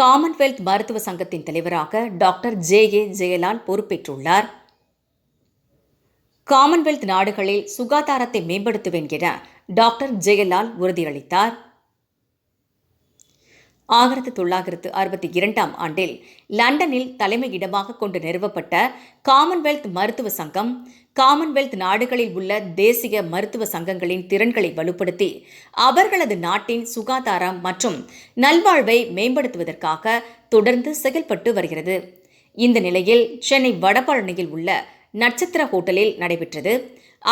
Commonwealth மருத்துவ சங்கத்தின் தலைவராக டாக்டர் ஜே ஏ ஜெயலால் பொறுப்பேற்றுள்ளார். காமன்வெல்த் நாடுகளில் சுகாதாரத்தை மேம்படுத்துவேன் என டாக்டர் ஜெயலால் உறுதியளித்தார். ஆயிரத்தி தொள்ளாயிரத்து அறுபத்தி இரண்டாம் ஆண்டில் லண்டனில் தலைமையிடமாக கொண்டு நிறுவப்பட்ட காமன்வெல்த் மருத்துவ சங்கம் காமன்வெல்த் நாடுகளில் உள்ள தேசிய மருத்துவ சங்கங்களின் திறன்களை வலுப்படுத்தி அவர்களது நாட்டின் சுகாதாரம் மற்றும் நல்வாழ்வை மேம்படுத்துவதற்காக தொடர்ந்து செயல்பட்டு வருகிறது. இந்த நிலையில் சென்னை வடபழனியில் உள்ள நட்சத்திர ஹோட்டலில் நடைபெற்றது.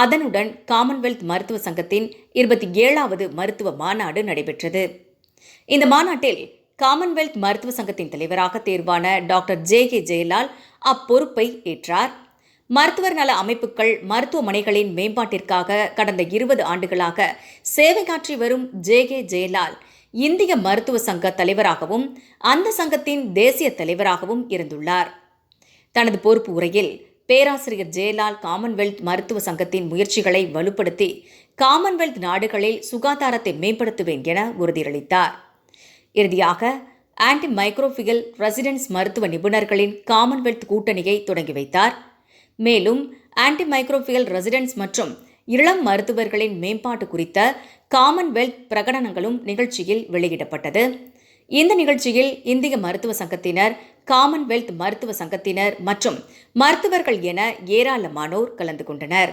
அதனுடன் காமன்வெல்த் மருத்துவ சங்கத்தின் இருபத்தி ஏழாவது மருத்துவ மாநாடு நடைபெற்றது. இந்த மாநாட்டில் காமன்வெல்த் மருத்துவ சங்கத்தின் தலைவராக தேர்வான டாக்டர் ஜே கே ஜெயலால் அப்பொறுப்பை ஏற்றார். மருத்துவர் நல அமைப்புகள் மருத்துவமனைகளின் மேம்பாட்டிற்காக கடந்த இருபது ஆண்டுகளாக சேவையாற்றி வரும் ஜே கே ஜெயலால் இந்திய மருத்துவ சங்க தலைவராகவும் அந்த சங்கத்தின் தேசிய தலைவராகவும் இருந்துள்ளார். தனது பொறுப்பு உரையில் பேராசிரியர் ஜெயலால் காமன்வெல்த் மருத்துவ சங்கத்தின் முயற்சிகளை வலுப்படுத்தி காமன்வெல்த் நாடுகளில் சுகாதாரத்தை மேம்படுத்துவேன் என உறுதியளித்தார். இறுதியாக ஆன்டி மைக்ரோபிகல் ரெசிடென்ஸ் மருத்துவ நிபுணர்களின் காமன்வெல்த் கூட்டணியை தொடங்கி வைத்தார். மேலும் ஆன்டி மைக்ரோபிகல் ரெசிடென்ஸ் மற்றும் இளம் மருத்துவர்களின் மேம்பாடு குறித்த காமன்வெல்த் பிரகடனங்களும் நிகழ்ச்சியில் வெளியிடப்பட்டது. இந்த நிகழ்ச்சியில் இந்திய மருத்துவ சங்கத்தினர் காமன்வெல்த் மருத்துவ சங்கத்தினர் மற்றும் மருத்துவர்கள் என ஏராளமானோர் கலந்து கொண்டனர்.